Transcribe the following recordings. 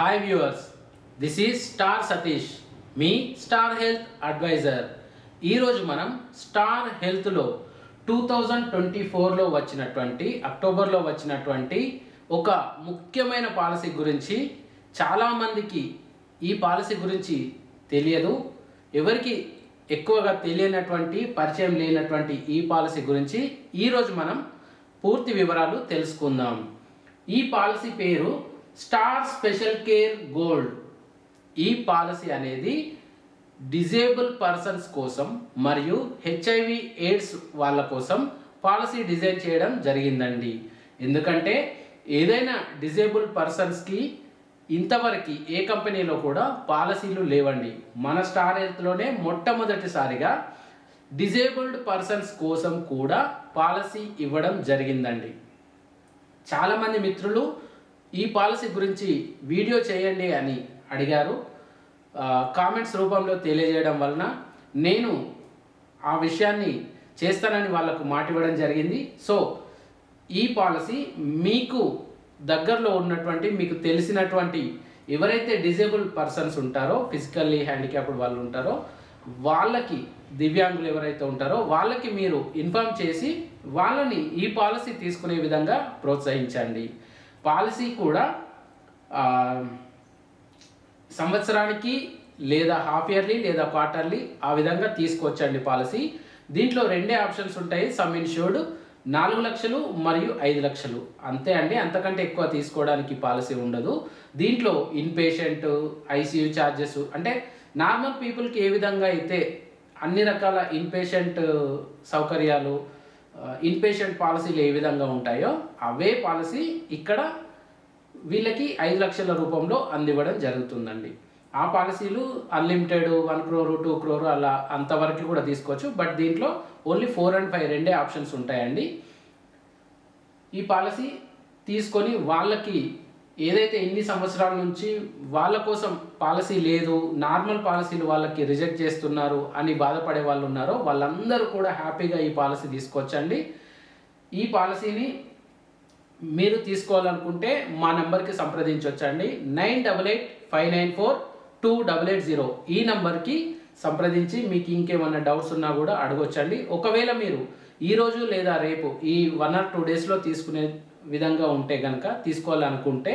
Hi viewers this is star Satish me star health advisor ఈరోజు మనం star హెల్త్లో two thousand twenty ఫోర్లో వచ్చినటువంటి అక్టోబర్లో వచ్చినటువంటి ఒక ముఖ్యమైన పాలసీ గురించి చాలామందికి ఈ పాలసీ గురించి తెలియదు. ఎవరికి ఎక్కువగా తెలియనటువంటి పరిచయం లేనటువంటి ఈ పాలసీ గురించి ఈరోజు మనం పూర్తి వివరాలు తెలుసుకుందాం. ఈ పాలసీ పేరు స్టార్ స్పెషల్ కేర్ గోల్డ్. ఈ పాలసీ అనేది డిజేబుల్ పర్సన్స్ కోసం మరియు హెచ్ఐవి ఎయిడ్స్ వాళ్ళ కోసం పాలసీ డిజైన్ చేయడం జరిగిందండి. ఎందుకంటే ఏదైనా డిజేబుల్ పర్సన్స్కి ఇంతవరకు ఏ కంపెనీలో కూడా పాలసీలు లేవండి. మన స్టార్ హెల్త్లోనే మొట్టమొదటిసారిగా డిజేబుల్డ్ పర్సన్స్ కోసం కూడా పాలసీ ఇవ్వడం జరిగిందండి. చాలామంది మిత్రులు ఈ పాలసీ గురించి వీడియో చేయండి అని అడిగారు. కామెంట్స్ రూపంలో తెలియజేయడం వలన నేను ఆ విషయాన్ని చేస్తానని వాళ్ళకు మాట ఇవ్వడం జరిగింది. సో ఈ పాలసీ మీకు దగ్గరలో ఉన్నటువంటి మీకు తెలిసినటువంటి ఎవరైతే డిజేబుల్ పర్సన్స్ ఉంటారో ఫిజికల్లీ హ్యాండిక్యాప్డ్ వాళ్ళు ఉంటారో వాళ్ళకి దివ్యాంగులు ఎవరైతే ఉంటారో వాళ్ళకి మీరు ఇన్ఫార్మ్ చేసి వాళ్ళని ఈ పాలసీ తీసుకునే విధంగా ప్రోత్సహించండి. పాలసీ కూడా సంవత్సరానికి లేదా హాఫ్ ఇయర్లీ లేదా క్వార్టర్లీ ఆ విధంగా తీసుకొచ్చండి పాలసీ. దీంట్లో రెండే ఆప్షన్స్ ఉంటాయి. సమ్ ఇన్షూర్డ్ నాలుగు లక్షలు మరియు ఐదు లక్షలు. అంతే అండి. అంతకంటే ఎక్కువ తీసుకోవడానికి పాలసీ ఉండదు. దీంట్లో ఇన్పేషెంట్ ఐసీయూ ఛార్జెస్ అంటే నార్మల్ పీపుల్కి ఏ విధంగా అయితే అన్ని రకాల ఇన్పేషెంట్ సౌకర్యాలు ఇన్పేషెంట్ పాలసీలు ఏ విధంగా ఉంటాయో అవే పాలసీ ఇక్కడ వీళ్ళకి ఐదు లక్షల రూపంలో అందివ్వడం జరుగుతుందండి. ఆ పాలసీలు unlimited one crore two crore అలా అంతవరకు కూడా తీసుకోవచ్చు. బట్ దీంట్లో ఓన్లీ ఫోర్ అండ్ ఫైవ్ రెండే ఆప్షన్స్ ఉంటాయండి. ఈ పాలసీ తీసుకొని వాళ్ళకి ఏదైతే ఎన్ని సంవత్సరాల నుంచి వాళ్ళ కోసం పాలసీ లేదు నార్మల్ పాలసీలు వాళ్ళకి రిజెక్ట్ చేస్తున్నారు అని బాధపడే వాళ్ళు ఉన్నారో వాళ్ళందరూ కూడా హ్యాపీగా ఈ పాలసీ తీసుకొచ్చండి. ఈ పాలసీని మీరు తీసుకోవాలనుకుంటే మా నెంబర్కి సంప్రదించవచ్చండి nine double eight five nine four two double eight zero. ఈ నెంబర్కి సంప్రదించి మీకు ఇంకేమైనా డౌట్స్ ఉన్నా కూడా అడగొచ్చండి. ఒకవేళ మీరు ఈరోజు లేదా రేపు ఈ వన్ ఆర్ టూ డేస్లో తీసుకునే విధంగా ఉంటే కనుక తీసుకోవాలనుకుంటే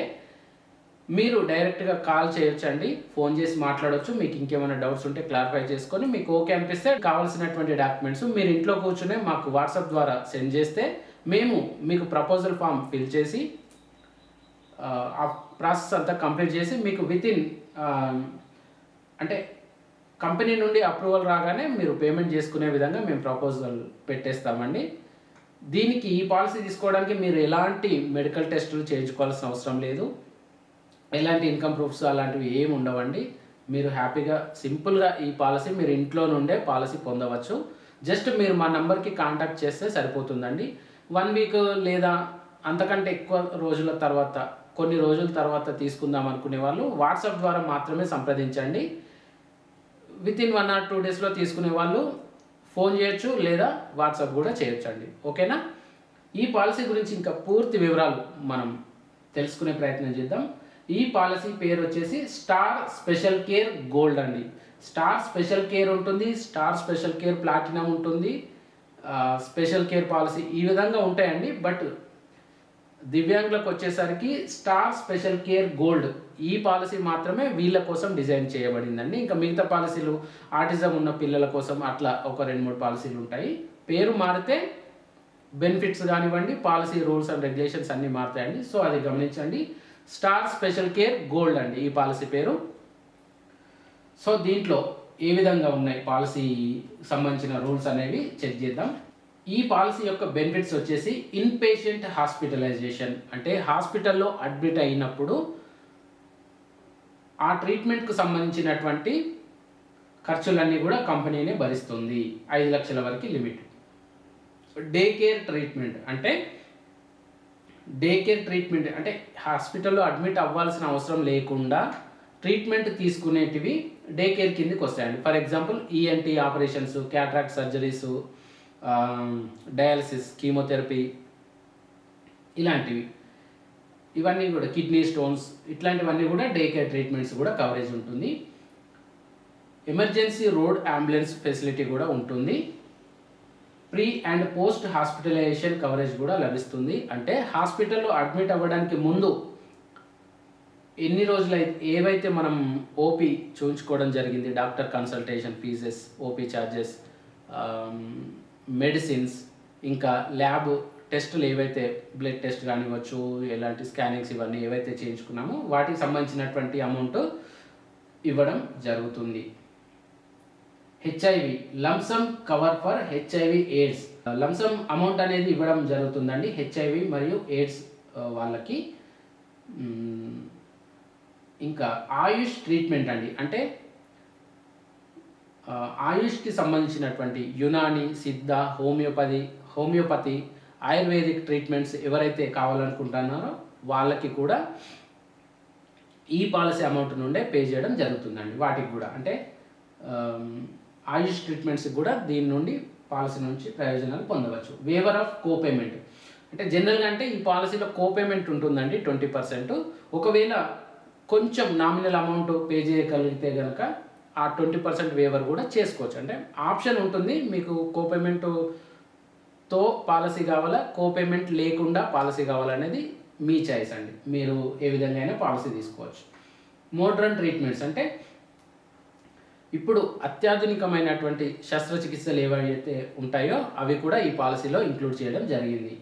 మీరు డైరెక్ట్గా కాల్ చేయొచ్చండి ఫోన్ చేసి మాట్లాడొచ్చు మీకు ఇంకేమైనా డౌట్స్ ఉంటే క్లారిఫై చేసుకొని మీకు ఓకే అనిపిస్తే కావాల్సినటువంటి డాక్యుమెంట్స్ మీరు ఇంట్లో కూర్చునే మాకు వాట్సాప్ ద్వారా సెండ్ చేస్తే మేము మీకు ప్రపోజల్ ఫామ్ ఫిల్ చేసి ఆ, ప్రాసెస్ అంతా కంప్లీట్ చేసి మీకు వితిన్ అంటే కంపెనీ నుండి అప్రూవల్ రాగానే మీరు పేమెంట్ చేసుకునే విధంగా మేము ప్రపోజల్ పెట్టేస్తామండి. దీనికి ఈ పాలసీ తీసుకోవడానికి మీరు ఎలాంటి మెడికల్ టెస్టులు చేయించుకోవాల్సిన అవసరం లేదు. ఎలాంటి ఇన్కమ్ ప్రూఫ్స్ అలాంటివి ఏమి ఉండవండి. మీరు హ్యాపీగా సింపుల్గా ఈ పాలసీ మీరు ఇంట్లో నుండే పాలసీ పొందవచ్చు. జస్ట్ మీరు మా నంబర్కి కాంటాక్ట్ చేస్తే సరిపోతుందండి. వన్ వీక్ లేదా అంతకంటే ఎక్కువ రోజుల తర్వాత కొన్ని రోజుల తర్వాత తీసుకుందాం అనుకునే వాళ్ళు వాట్సాప్ ద్వారా మాత్రమే సంప్రదించండి. Within one or two డేస్లో తీసుకునే వాళ్ళు ఫోన్ చేయొచ్చు లేదా వాట్సాప్ కూడా చేయొచ్చు అండి. ఓకేనా? ఈ పాలసీ గురించి ఇంకా పూర్తి వివరాలు మనం తెలుసుకునే ప్రయత్నం చేద్దాం. ఈ పాలసీ పేరు వచ్చేసి స్టార్ స్పెషల్ కేర్ గోల్డ్ అండి. స్టార్ స్పెషల్ కేర్ ఉంటుంది స్టార్ స్పెషల్ కేర్ ప్లాటినం ఉంటుంది. స్పెషల్ కేర్ పాలసీ ఈ విధంగా ఉంటాయండి బట్ దివ్యాంగులకు వచ్చేసరికి స్టార్ స్పెషల్ కేర్ గోల్డ్ ఈ పాలసీ మాత్రమే వీళ్ళ కోసం డిజైన్ చేయబడిందండి. ఇంకా మిగతా పాలసీలు ఆటిజం ఉన్న పిల్లల కోసం అట్లా ఒక రెండు మూడు పాలసీలు ఉంటాయి. పేరు మారితే బెనిఫిట్స్ కానివ్వండి పాలసీ రూల్స్ అండ్ రెగ్యులేషన్స్ అన్నీ మారుతాయండి. సో అది గమనించండి. స్టార్ స్పెషల్ కేర్ గోల్డ్ అండి ఈ పాలసీ పేరు. సో దీంట్లో ఏ విధంగా ఉన్నాయి పాలసీ సంబంధించిన రూల్స్ అనేవి చెక్ చేద్దాం. ఈ పాలసీ యొక్క బెనిఫిట్స్ వచ్చేసి ఇన్పేషెంట్ హాస్పిటలైజేషన్. అంటే హాస్పిటల్లో అడ్మిట్ అయినప్పుడు ఆ ట్రీట్మెంట్కు సంబంధించినటువంటి ఖర్చులన్నీ కూడా కంపెనీనే భరిస్తుంది. ఐదు లక్షల వరకు లిమిట్. డే కేర్ ట్రీట్మెంట్ అంటే డే కేర్ ట్రీట్మెంట్ అంటే హాస్పిటల్లో అడ్మిట్ అవ్వాల్సిన అవసరం లేకుండా ట్రీట్మెంట్ తీసుకునేటివి డే కేర్ కిందకి వస్తాయండి. For example ENT operations cataract surgeries dialysis chemotherapy ఇలాంటివి. ఇవన్నీ కూడా కిడ్నీ స్టోన్స్ ఇట్లాంటివన్నీ కూడా డే కేర్ ట్రీట్మెంట్స్ కూడా కవరేజ్ ఉంటుంది. ఎమర్జెన్సీ రోడ్ అంబులెన్స్ ఫెసిలిటీ కూడా ఉంటుంది. Pre and post hospitalization coverage కూడా లభిస్తుంది. అంటే హాస్పిటల్లో అడ్మిట్ అవ్వడానికి ముందు ఎన్ని రోజులు ఏవైతే మనం ఓపీ చూపించుకోవడం జరిగింది doctor consultation fees OP charges medicines ఇంకా ల్యాబ్ టెస్టులు ఏవైతే బ్లడ్ టెస్ట్ కానివ్వచ్చు ఎలాంటి స్కానింగ్స్ ఇవన్నీ ఏవైతే చేయించుకున్నామో వాటికి సంబంధించినటువంటి అమౌంట్ ఇవ్వడం జరుగుతుంది. HIV lump sum cover for HIV AIDS. Lump sum amount అనేది ఇవ్వడం జరుగుతుందండి హెచ్ఐవి మరియు ఎయిడ్స్ వాళ్ళకి. ఇంకా ఆయుష్ ట్రీట్మెంట్ అండి. అంటే ఆయుష్కి సంబంధించినటువంటి యునాని సిద్ధ హోమియోపతి హోమియోపతి ఆయుర్వేదిక్ ట్రీట్మెంట్స్ ఎవరైతే కావాలనుకుంటున్నారో వాళ్ళకి కూడా ఈ పాలసీ అమౌంట్ నుండే పే చేయడం జరుగుతుందండి. వాటికి కూడా. అంటే ఆయుష్ ట్రీట్మెంట్స్కి కూడా దీని నుండి పాలసీ నుంచి ప్రయోజనాలు పొందవచ్చు. వేవర్ ఆఫ్ కోపేమెంట్ అంటే జనరల్గా అంటే ఈ పాలసీలో కోపేమెంట్ ఉంటుందండి ట్వంటీ పర్సెంట్. ఒకవేళ కొంచెం నామినల్ అమౌంట్ పే చేయగలిగితే కనుక ఆ ట్వంటీ పర్సెంట్ వేవర్ కూడా చేసుకోవచ్చు. అంటే ఆప్షన్ ఉంటుంది మీకు కోపేమెంట్ తో పాలసీ కావాలా? కోపేమెంట్ లేకుండా పాలసీ కావాలనేది మీ చాయిస్ అండి. మీరు ఏ విధంగా అయినా పాలసీ తీసుకోవచ్చు. మోడ్రన్ ట్రీట్మెంట్స్ అంటే ఇప్పుడు అత్యాధునికమైనటువంటి శస్త్రచికిత్సలు ఏవైతే ఉంటాయో అవి కూడా ఈ పాలసీలో ఇంక్లూడ్ చేయడం జరిగింది.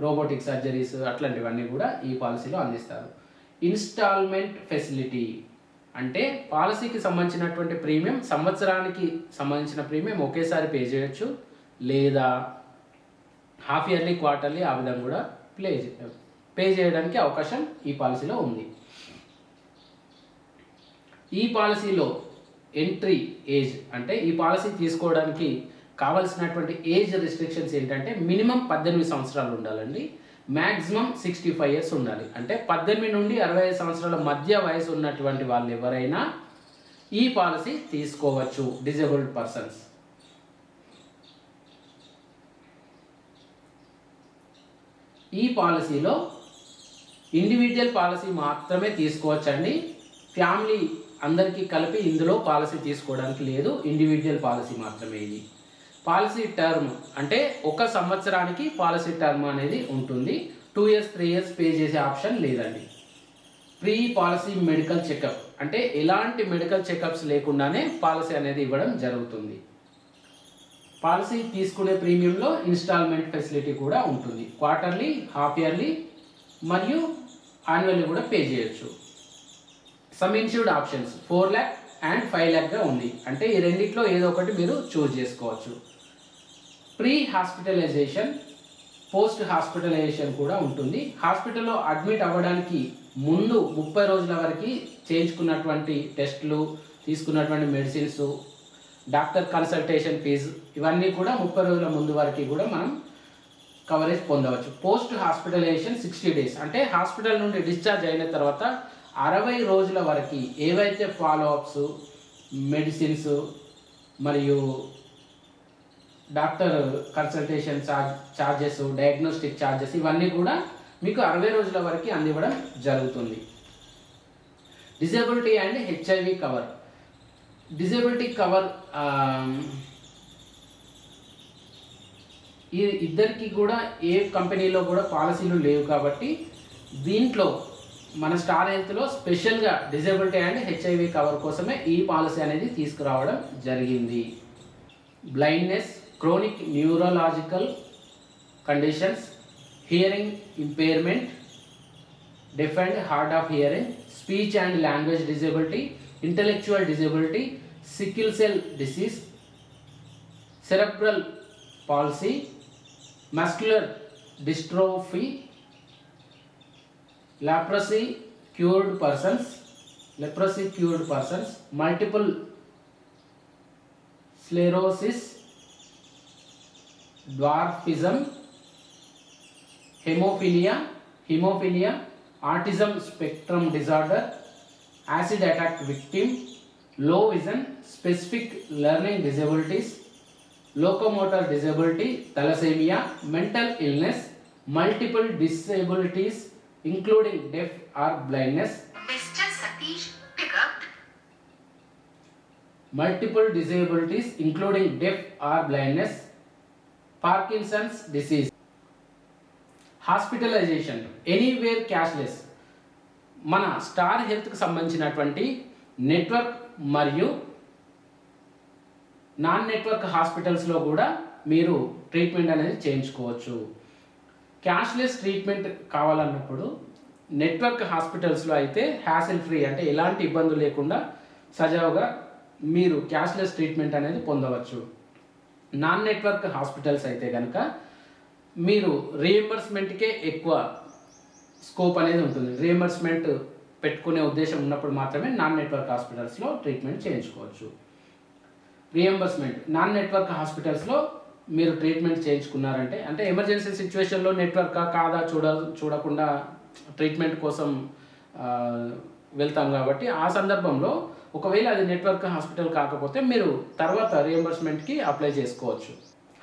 రోబోటిక్ సర్జరీస్ అట్లాంటివన్నీ కూడా ఈ పాలసీలో అందిస్తారు. ఇన్స్టాల్మెంట్ ఫెసిలిటీ అంటే పాలసీకి సంబంధించినటువంటి ప్రీమియం సంవత్సరానికి సంబంధించిన ప్రీమియం ఒకేసారి పే చేయొచ్చు. లేదా హాఫ్ ఇయర్లీ క్వార్టర్లీ ఆ విధంగా కూడా ప్లే పే చేయడానికి అవకాశం ఈ పాలసీలో ఉంది. ఈ పాలసీలో ఎంట్రీ ఏజ్ అంటే ఈ పాలసీ తీసుకోవడానికి కావలసినటువంటి ఏజ్ రిస్ట్రిక్షన్స్ ఏంటంటే మినిమం పద్దెనిమిది సంవత్సరాలు ఉండాలండి. మ్యాక్సిమం సిక్స్టీ ఫైవ్ ఇయర్స్ ఉండాలి. అంటే పద్దెనిమిది నుండి అరవై ఐదు సంవత్సరాల మధ్య వయసు ఉన్నటువంటి వాళ్ళు ఎవరైనా ఈ పాలసీ తీసుకోవచ్చు. Disabled persons. ఈ పాలసీలో ఇండివిజువల్ పాలసీ మాత్రమే తీసుకోవచ్చండి. ఫ్యామిలీ అందరికీ కలిపి ఇందులో పాలసీ తీసుకోవడానికి లేదు. ఇండివిజువల్ పాలసీ మాత్రమే ఇది. పాలసీ టర్మ్ అంటే ఒక సంవత్సరానికి పాలసీ టర్మ్ అనేది ఉంటుంది. Two years three years pay చేసే ఆప్షన్ లేదండి. ప్రీ పాలసీ మెడికల్ చెకప్ అంటే ఎలాంటి మెడికల్ చెకప్స్ లేకుండానే పాలసీ అనేది ఇవ్వడం జరుగుతుంది. పాలసీ తీసుకునే ప్రీమియంలో ఇన్స్టాల్మెంట్ ఫెసిలిటీ కూడా ఉంటుంది. క్వార్టర్లీ హాఫ్ ఇయర్లీ మరియు యాన్యువల్లీ కూడా పే చేయొచ్చు. Sum insured options four lakh and five ల్యాక్గా ఉంది. అంటే ఈ రెండిట్లో ఏదో ఒకటి మీరు చూస్ చేసుకోవచ్చు. ప్రీ హాస్పిటలైజేషన్ పోస్ట్ హాస్పిటలైజేషన్ కూడా ఉంటుంది. హాస్పిటల్లో అడ్మిట్ అవ్వడానికి ముందు ముప్పై రోజుల వరకు చేయించుకున్నటువంటి టెస్టులు తీసుకున్నటువంటి మెడిసిన్స్ డాక్టర్ కన్సల్టేషన్ ఫీజు ఇవన్నీ కూడా ముప్పై రోజుల ముందు వరకు కూడా మనం కవరేజ్ పొందవచ్చు. Post hospitalization sixty days. అంటే హాస్పిటల్ నుండి డిశ్చార్జ్ అయిన తర్వాత అరవై రోజుల వరకు ఏవైతే ఫాలో అప్స్ మెడిసిన్స్ మరియు doctor consultation charge charges diagnostic charges ఇవన్నీ కూడా మీకు అరవై రోజుల వరకు అందివ్వడం జరుగుతుంది. Disability and HIV cover. Disability cover ఈ ఇద్దరికి కూడా ఏ కంపెనీలో కూడా పాలసీలు లేవు కాబట్టి దీంట్లో మన స్టార్ హెల్త్లో స్పెషల్గా డిజేబిలిటీ అండ్ హెచ్ఐవి కవర్ కోసమే ఈ పాలసీ అనేది తీసుకురావడం జరిగింది. Blindness chronic neurological conditions hearing impairment deaf hard of hearing speech and language language intellectual disability, sickle cell disease, cerebral palsy, muscular dystrophy, leprosy cured persons, leprosy cured persons, multiple sclerosis, dwarfism, hemophilia, hemophilia, autism spectrum disorder, acid attack victim, low vision, specific learning disabilities, locomotor disability, thalassemia, mental illness, multiple disabilities including deaf or blindness. Multiple disabilities including deaf or blindness, Parkinson's disease. Hospitalization, anywhere cashless, మన Star హెల్త్కి సంబంధించినటువంటి network మరియు non network హాస్పిటల్స్లో కూడా మీరు treatment అనేది చేయించుకోవచ్చు. Cashless treatment కావాలన్నప్పుడు నెట్వర్క్ హాస్పిటల్స్లో అయితే హ్యాసిల్ ఫ్రీ అంటే ఎలాంటి ఇబ్బందులు లేకుండా సజావుగా మీరు క్యాష్లెస్ ట్రీట్మెంట్ అనేది పొందవచ్చు. నాన్ నెట్వర్క్ హాస్పిటల్స్ అయితే కనుక మీరు రీఎంబర్స్మెంట్కే ఎక్కువ స్కోప్ అనేది ఉంటుంది. రియంబర్స్మెంట్ పెట్టుకునే ఉద్దేశం ఉన్నప్పుడు మాత్రమే నాన్ నెట్వర్క్ హాస్పిటల్స్లో ట్రీట్మెంట్ చేయించుకోవచ్చు. రియంబర్స్మెంట్ నాన్ నెట్వర్క్ హాస్పిటల్స్లో మీరు ట్రీట్మెంట్ చేయించుకున్నారంటే అంటే ఎమర్జెన్సీ సిచ్యువేషన్లో నెట్వర్క్ కాదా చూడ చూడకుండా ట్రీట్మెంట్ కోసం వెళ్తాం కాబట్టి ఆ సందర్భంలో ఒకవేళ అది నెట్వర్క్ హాస్పిటల్ కాకపోతే మీరు తర్వాత రియంబర్స్మెంట్కి అప్లై చేసుకోవచ్చు.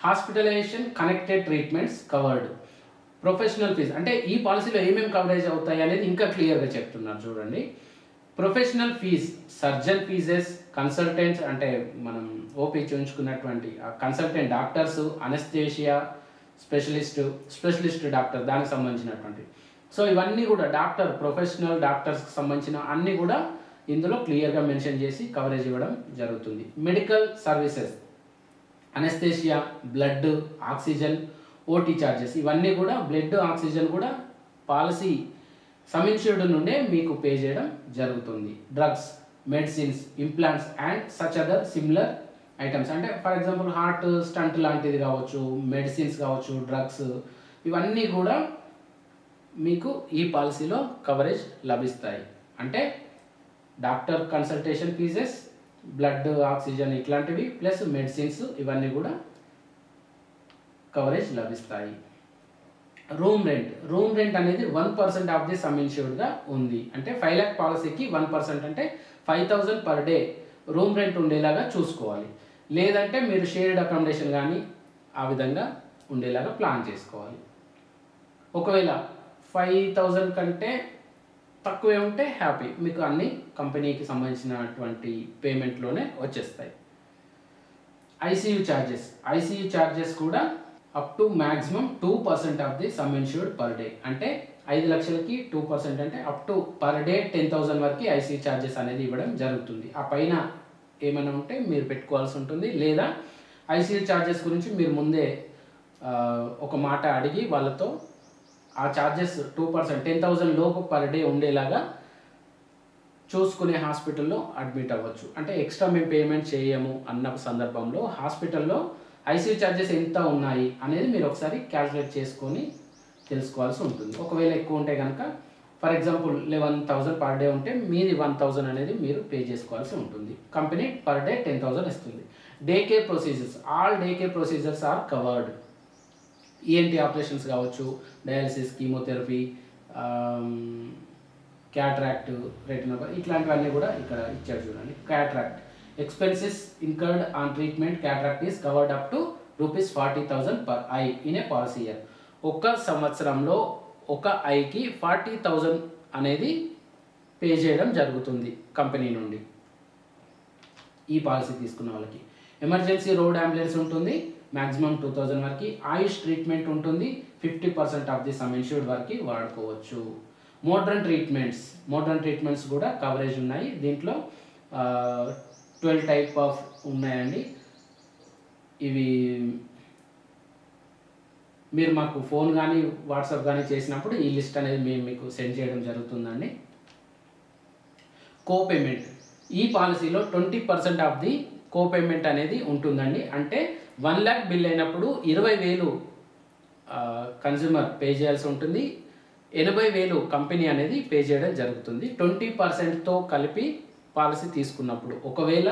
Hospitalization connected treatments covered. Professional fee. అంటే ఈ పాలసీలో ఏమేమి కవరేజ్ అవుతాయి అనేది ఇంకా క్లియర్గా చెప్తున్నారు చూడండి. Professional fee surgeon fees consultants అంటే మనం OP చూయించుకున్నటువంటి consultant doctors anaesthesia specialist specialist doctor దానికి సంబంధించినటువంటి. సో ఇవన్నీ కూడా డాక్టర్ ప్రొఫెషనల్ డాక్టర్స్కి సంబంధించిన అన్నీ కూడా ఇందులో క్లియర్గా మెన్షన్ చేసి కవరేజ్ ఇవ్వడం జరుగుతుంది. Medical services. Anaesthesia blood oxygen OT charges ఇవన్నీ కూడా బ్లడ్ ఆక్సిజన్ కూడా పాలసీ సమ్ నుండే మీకు పే చేయడం జరుగుతుంది. Drugs medicines implants and such other similar items అంటే ఫర్ ఎగ్జాంపుల్ హార్ట్ స్టంట్ లాంటిది కావచ్చు మెడిసిన్స్ కావచ్చు డ్రగ్స్ ఇవన్నీ కూడా మీకు ఈ పాలసీలో కవరేజ్ లభిస్తాయి. అంటే doctor consultation fees blood oxygen ఇట్లాంటివి ప్లస్ మెడిసిన్స్ ఇవన్నీ కూడా కవరేజ్ లభిస్తాయి. రూమ్ రెంట్ రూమ్ రెంట్ అనేది one percent of the sum ఇన్సూర్డ్గా ఉంది. అంటే ఫైవ్ ల్యాక్ పాలసీకి వన్ పర్సెంట్ అంటే five thousand per day room rent ఉండేలాగా చూసుకోవాలి. లేదంటే మీరు షేర్డ్ అకామిడేషన్ కానీ ఆ విధంగా ఉండేలాగా ప్లాన్ చేసుకోవాలి. ఒకవేళ ఫైవ్ థౌజండ్ కంటే తక్కువే ఉంటే హ్యాపీ మీకు అన్ని కంపెనీకి సంబంధించినటువంటి పేమెంట్లోనే వచ్చేస్తాయి. ఐసీయూ ఛార్జెస్ ఐసీయూ ఛార్జెస్ కూడా up to maximum two percent of the sum insured per day అంటే ఐదు లక్షలకి టూ పర్సెంట్ అంటే up to per day ten thousand వరకు ఐసీ ఛార్జెస్ అనేది ఇవ్వడం జరుగుతుంది. ఆ పైన ఏమైనా ఉంటే మీరు పెట్టుకోవాల్సి ఉంటుంది. లేదా ఐసీయూ ఛార్జెస్ గురించి మీరు ముందే ఒక మాట అడిగి వాళ్ళతో ఆ charges two percent ten thousand లోపు పర్ డే ఉండేలాగా చూసుకునే హాస్పిటల్లో అడ్మిట్ అవ్వచ్చు. అంటే ఎక్స్ట్రా మేము పేమెంట్ చేయము అన్న సందర్భంలో హాస్పిటల్లో ఐసీయూ ఛార్జెస్ ఎంత ఉన్నాయి అనేది మీరు ఒకసారి క్యాల్కులేట్ చేసుకొని తెలుసుకోవాల్సి ఉంటుంది. ఒకవేళ ఎక్కువ ఉంటే కనుక for example eleven thousand per day ఉంటే మీది వన్ థౌసండ్ అనేది మీరు పే చేసుకోవాల్సి ఉంటుంది. Company per day ten thousand ఇస్తుంది. Day care procedures all day care procedures are covered. ENT operations కావచ్చు డయాలసిస్ కీమోథెరపీ క్యాట్రాక్ట్ రెటినోపా ఇట్లాంటివన్నీ కూడా ఇక్కడ ఇచ్చారు చూడండి. Cataract. Expenses incurred on treatment cataract is covered up to rupees forty thousand per eye in a policy year ఒక సంవత్సరంలో ఒక ఐకి ఫార్టీ థౌజండ్ అనేది పే చేయడం జరుగుతుంది కంపెనీ నుండి. ఈ పాలసీ తీసుకున్న వాళ్ళకి. ఎమర్జెన్సీ రోడ్ అంబులెన్స్ ఉంటుంది మ్యాక్సిమం టూ థౌజండ్ వరకు. ఆయుష్ ట్రీట్మెంట్ ఉంటుంది fifty percent of the sum insured వరకు వాడుకోవచ్చు. మోడ్రన్ ట్రీట్మెంట్స్ మోడ్రన్ ట్రీట్మెంట్స్ కూడా కవరేజ్ ఉన్నాయి. దీంట్లో ట్వెల్వ్ టైప్ ఆఫ్ ఉన్నాయండి. ఇవి మీరు మాకు ఫోన్ కానీ వాట్సాప్ కానీ చేసినప్పుడు ఈ లిస్ట్ అనేది మేము మీకు సెండ్ చేయడం జరుగుతుందండి. కో పేమెంట్ ఈ పాలసీలో twenty percent of the co payment అనేది ఉంటుందండి. అంటే వన్ ల్యాక్ బిల్ అయినప్పుడు ఇరవై వేలు కన్జ్యూమర్ పే చేయాల్సి ఉంటుంది. ఎనభై వేలు కంపెనీ అనేది పే చేయడం జరుగుతుంది. ట్వంటీ పర్సెంట్తో కలిపి పాలసీ తీసుకున్నప్పుడు. ఒకవేళ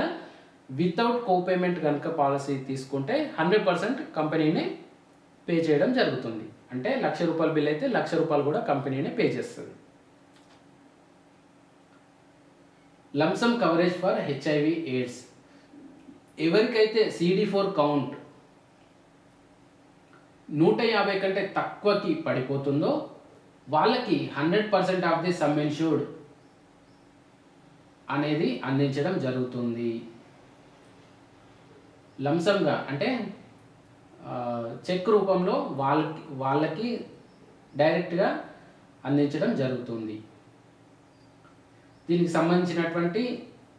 వితౌట్ కోపేమెంట్ కనుక పాలసీ తీసుకుంటే హండ్రెడ్ పర్సెంట్ కంపెనీని పే చేయడం జరుగుతుంది. అంటే లక్ష రూపాయల బిల్ అయితే లక్ష రూపాయలు కూడా కంపెనీనే పే చేస్తుంది. Lump sum coverage for HIV AIDS ఎవరికైతే సిడి ఫోర్ కౌంట్ నూట యాభై కంటే తక్కువకి పడిపోతుందో వాళ్ళకి hundred percent of the sum insured అనేది అందించడం జరుగుతుంది. లంసంగా అంటే చెక్ రూపంలో వాళ్ళకి వాళ్ళకి డైరెక్ట్గా అందించడం జరుగుతుంది. దీనికి సంబంధించినటువంటి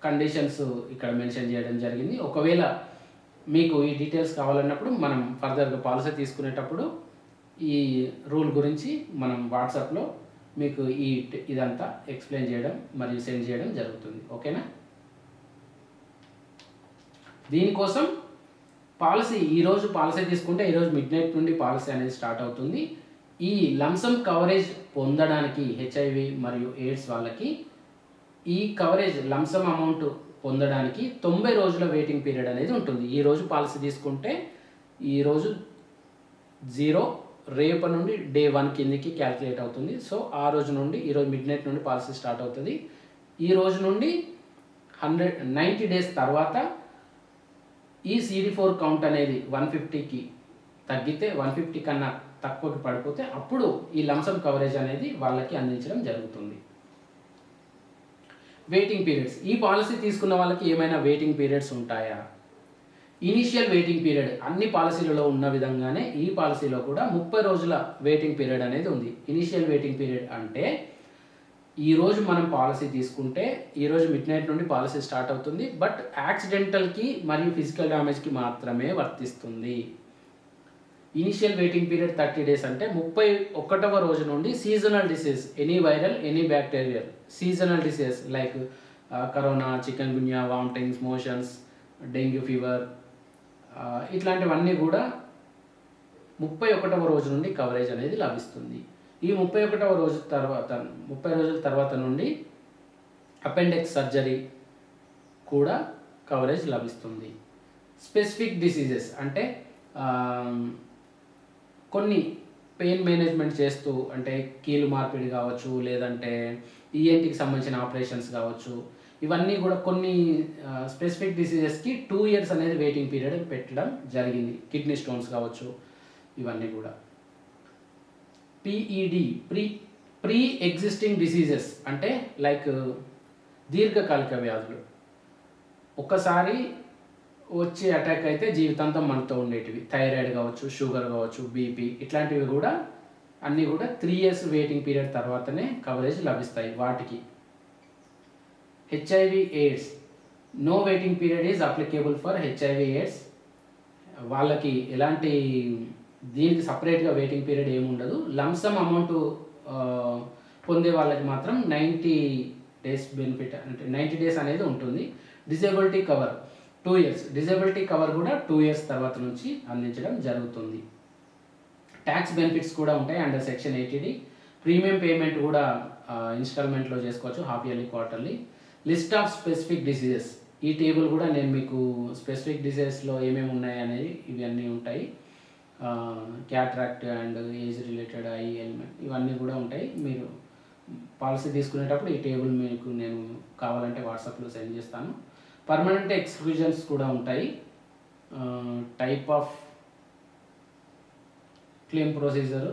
కండిషన్స్ ఇక్కడ మెన్షన్ చేయడం జరిగింది. ఒకవేళ మీకు ఈ డీటెయిల్స్ కావాలన్నప్పుడు మనం ఫర్దర్గా పాలసీ తీసుకునేటప్పుడు ఈ రూల్ గురించి మనం వాట్సాప్లో మీకు ఈ ఇదంతా ఎక్స్ప్లెయిన్ చేయడం మరియు సెండ్ చేయడం జరుగుతుంది. ఓకేనా? దీనికోసం పాలసీ ఈరోజు పాలసీ తీసుకుంటే ఈరోజు మిడ్ నైట్ నుండి పాలసీ అనేది స్టార్ట్ అవుతుంది. ఈ లంసమ్ కవరేజ్ పొందడానికి హెచ్ఐవి మరియు ఎయిడ్స్ వాళ్ళకి ఈ కవరేజ్ లంసమ్ అమౌంట్ పొందడానికి తొంభై రోజుల వెయిటింగ్ పీరియడ్ అనేది ఉంటుంది. ఈరోజు పాలసీ తీసుకుంటే ఈరోజు జీరో రేపు నుండి డే వన్ కిందకి క్యాలిక్యులేట్ అవుతుంది. సో ఆ రోజు నుండి ఈరోజు మిడ్ నైట్ నుండి పాలసీ స్టార్ట్ అవుతుంది. ఈ రోజు నుండి హండ్రెడ్ నైంటీ డేస్ తర్వాత ఈ సిడి ఫోర్ కౌంట్ అనేది వన్ ఫిఫ్టీకి తగ్గితే వన్ ఫిఫ్టీ కన్నా తక్కువకి పడిపోతే అప్పుడు ఈ లంసమ్ కవరేజ్ అనేది వాళ్ళకి అందించడం జరుగుతుంది. Waiting periods. ఈ పాలసీ తీసుకున్న వాళ్ళకి ఏమైనా వెయిటింగ్ పీరియడ్స్ ఉంటాయా? ఇనిషియల్ వెయిటింగ్ పీరియడ్ అన్ని పాలసీలలో ఉన్న విధంగానే ఈ పాలసీలో కూడా ముప్పై రోజుల వెయిటింగ్ పీరియడ్ అనేది ఉంది. ఇనిషియల్ వెయిటింగ్ పీరియడ్ అంటే ఈ రోజు మనం పాలసీ తీసుకుంటే ఈరోజు మిడ్ నైట్ నుండి పాలసీ స్టార్ట్ అవుతుంది. బట్ యాక్సిడెంటల్కి మరియు ఫిజికల్ డ్యామేజ్కి మాత్రమే వర్తిస్తుంది. Initial waiting period thirty days అంటే ముప్పై ఒకటవ రోజు నుండి seasonal disease any viral any bacterial seasonal disease like corona chikungunya vomitings motions dengue fever ఇట్లాంటివన్నీ కూడా ముప్పై ఒకటవ రోజు నుండి కవరేజ్ అనేది లభిస్తుంది. ఈ ముప్పై ఒకటవ రోజు తర్వాత ముప్పై రోజుల తర్వాత నుండి అపెండెక్స్ సర్జరీ కూడా కవరేజ్ లభిస్తుంది. స్పెసిఫిక్ డిసీజెస్ అంటే కొన్ని పెయిన్ మేనేజ్మెంట్ చేస్తూ అంటే కీలు మార్పిడి కావచ్చు లేదంటే ఈఎన్టీకి సంబంధించిన ఆపరేషన్స్ కావచ్చు ఇవన్నీ కూడా కొన్ని స్పెసిఫిక్ డిసీజెస్కి టూ ఇయర్స్ అనేది వెయిటింగ్ పీరియడ్ పెట్టడం జరిగింది. కిడ్నీ స్టోన్స్ కావచ్చు ఇవన్నీ కూడా. PED pre pre existing diseases అంటే లైక్ దీర్ఘకాలిక వ్యాధులు. ఒక్కసారి వచ్చే అటాక్ అయితే జీవితాంతం మనతో ఉండేటివి. థైరాయిడ్ కావచ్చు షుగర్ కావచ్చు బీపీ ఇట్లాంటివి కూడా అన్నీ కూడా త్రీ ఇయర్స్ వెయిటింగ్ పీరియడ్ తర్వాతనే కవరేజ్ లభిస్తాయి వాటికి. HIV AIDS no waiting period is applicable for HIV AIDS వాళ్ళకి ఎలాంటి దీనికి సపరేట్గా వెయిటింగ్ పీరియడ్ ఏమి ఉండదు. లంసమ్ అమౌంట్ పొందే వాళ్ళకి మాత్రం నైంటీ డేస్ బెనిఫిట్ అంటే నైంటీ డేస్ అనేది ఉంటుంది. Disability cover two years disability cover కూడా టూ ఇయర్స్ తర్వాత నుంచి అందించడం జరుగుతుంది. ట్యాక్స్ బెనిఫిట్స్ కూడా ఉంటాయి under section eighty D premium payment కూడా ఇన్స్టాల్మెంట్లో చేసుకోవచ్చు half yearly quarterly list of specific diseases. ఈ టేబుల్ కూడా నేను మీకు స్పెసిఫిక్ డిసీజెస్లో ఏమేమి ఉన్నాయి అనేది ఇవన్నీ ఉంటాయి. Cataract and age related eye ailment ఇవన్నీ కూడా ఉంటాయి. మీరు పాలసీ తీసుకునేటప్పుడు ఈ టేబుల్ మీకు నేను కావాలంటే వాట్సాప్లో సెండ్ చేస్తాను. పర్మనెంట్ ఎక్స్క్లూజన్స్ కూడా ఉంటాయి. టైప్ ఆఫ్ క్లెయిమ్ ప్రొసీజర్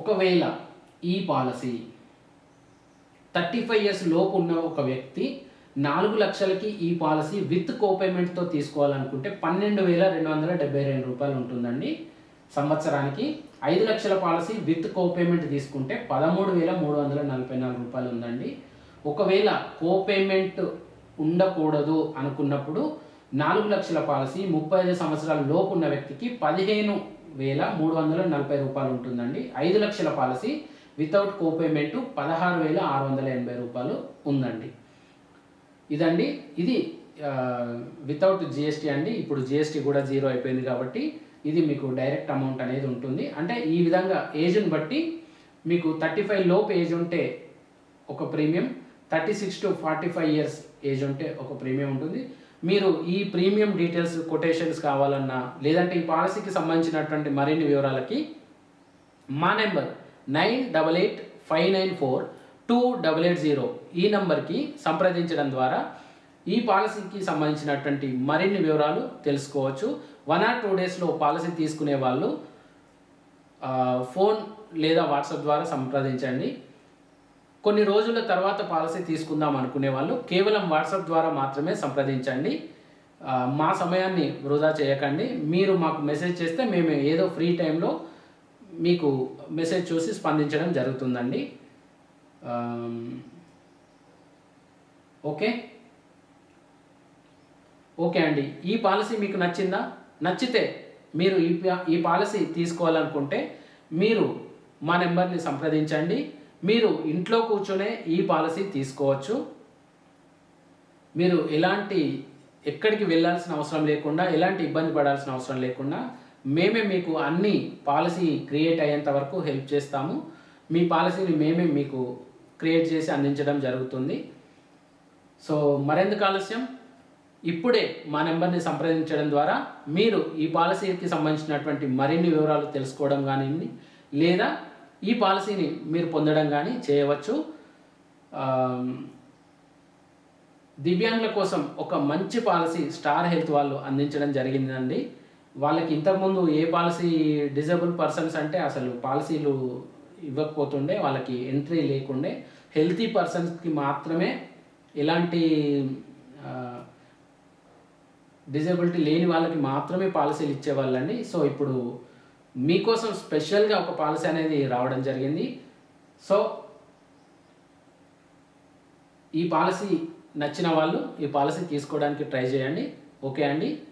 ఒకవేళ ఈ పాలసీ థర్టీ ఫైవ్ ఇయర్స్ లోపు ఉన్న ఒక వ్యక్తి నాలుగు లక్షలకి ఈ పాలసీ విత్ కోపేమెంట్తో తీసుకోవాలనుకుంటే పన్నెండు వేల రెండు వందల డెబ్బై రెండు రూపాయలు ఉంటుందండి. సంవత్సరానికి ఐదు లక్షల పాలసీ విత్ కోపేమెంట్ తీసుకుంటే పదమూడు వేల మూడు వందల నలభై నాలుగు రూపాయలు ఉందండి. ఒకవేళ కోపేమెంట్ ఉండకూడదు అనుకున్నప్పుడు నాలుగు లక్షల పాలసీ ముప్పై ఐదు సంవత్సరాల లోపు ఉన్న వ్యక్తికి పదిహేను వేల మూడు వందల నలభై రూపాయలు ఉంటుందండి. ఐదు లక్షల పాలసీ వితౌట్ కోపేమెంట్ పదహారు వేల ఆరు వందల ఎనభై రూపాయలు ఉందండి. ఇదండి ఇది వితౌట్ జిఎస్టీ అండి. ఇప్పుడు జిఎస్టీ కూడా జీరో అయిపోయింది కాబట్టి ఇది మీకు డైరెక్ట్ అమౌంట్ అనేది ఉంటుంది. అంటే ఈ విధంగా ఏజ్ని బట్టి మీకు థర్టీ ఫైవ్ లోపు ఏజ్ ఉంటే ఒక premium thirty six to forty five years age ఉంటే ఒక ప్రీమియం ఉంటుంది. మీరు ఈ ప్రీమియం డీటెయిల్స్ కొటేషన్స్ కావాలన్నా లేదంటే ఈ పాలసీకి సంబంధించినటువంటి మరిన్ని వివరాలకి మా number nine double eight five nine four two double eight zero. ఈ నెంబర్కి సంప్రదించడం ద్వారా ఈ పాలసీకి సంబంధించినటువంటి మరిన్ని వివరాలు తెలుసుకోవచ్చు. వన్ ఆర్ టూ డేస్లో పాలసీ తీసుకునే వాళ్ళు ఫోన్ లేదా వాట్సాప్ ద్వారా సంప్రదించండి. కొన్ని రోజుల తర్వాత పాలసీ తీసుకుందాం అనుకునే వాళ్ళు కేవలం వాట్సాప్ ద్వారా మాత్రమే సంప్రదించండి. మా సమయాన్ని వృధా చేయకండి. మీరు మాకు మెసేజ్ చేస్తే మేము ఏదో ఫ్రీ టైంలో మీకు మెసేజ్ చూసి స్పందించడం జరుగుతుందండి. ఓకే? ఓకే అండి. ఈ పాలసీ మీకు నచ్చిందా? నచ్చితే మీరు ఈ ఈ పాలసీ తీసుకోవాలనుకుంటే మీరు మా నెంబర్ని సంప్రదించండి. మీరు ఇంట్లో కూర్చొనే ఈ పాలసీ తీసుకోవచ్చు. మీరు ఎలాంటి ఎక్కడికి వెళ్ళాల్సిన అవసరం లేకుండా ఎలాంటి ఇబ్బంది పడాల్సిన అవసరం లేకుండా మేమే మీకు అన్ని పాలసీ క్రియేట్ అయ్యేంత వరకు హెల్ప్ చేస్తాము. మీ పాలసీని మేమే మీకు క్రియేట్ చేసి అందించడం జరుగుతుంది. సో మరెందుకు ఆలస్యం? ఇప్పుడే మా నెంబర్ని సంప్రదించడం ద్వారా మీరు ఈ పాలసీకి సంబంధించినటువంటి మరిన్ని వివరాలు తెలుసుకోవడం కానీ లేదా ఈ పాలసీని మీరు పొందడం కానీ చేయవచ్చు. దివ్యాంగుల కోసం ఒక మంచి పాలసీ స్టార్ హెల్త్ వాళ్ళు అందించడం జరిగిందండి. వాళ్ళకి ఇంతకుముందు ఏ పాలసీ డిజేబుల్ పర్సన్స్ అంటే అసలు పాలసీలు ఇవ్వకపోతుండే వాళ్ళకి ఎంట్రీ లేకుండే హెల్తీ పర్సన్స్కి మాత్రమే ఎలాంటి డిజేబిలిటీ లేని వాళ్ళకి మాత్రమే పాలసీలు ఇచ్చేవాళ్ళండి. సో ఇప్పుడు మీకోసం స్పెషల్గా ఒక పాలసీ అనేది రావడం జరిగింది. సో ఈ పాలసీ నచ్చిన వాళ్ళు ఈ పాలసీ తీసుకోవడానికి ట్రై చేయండి. ఓకే అండి.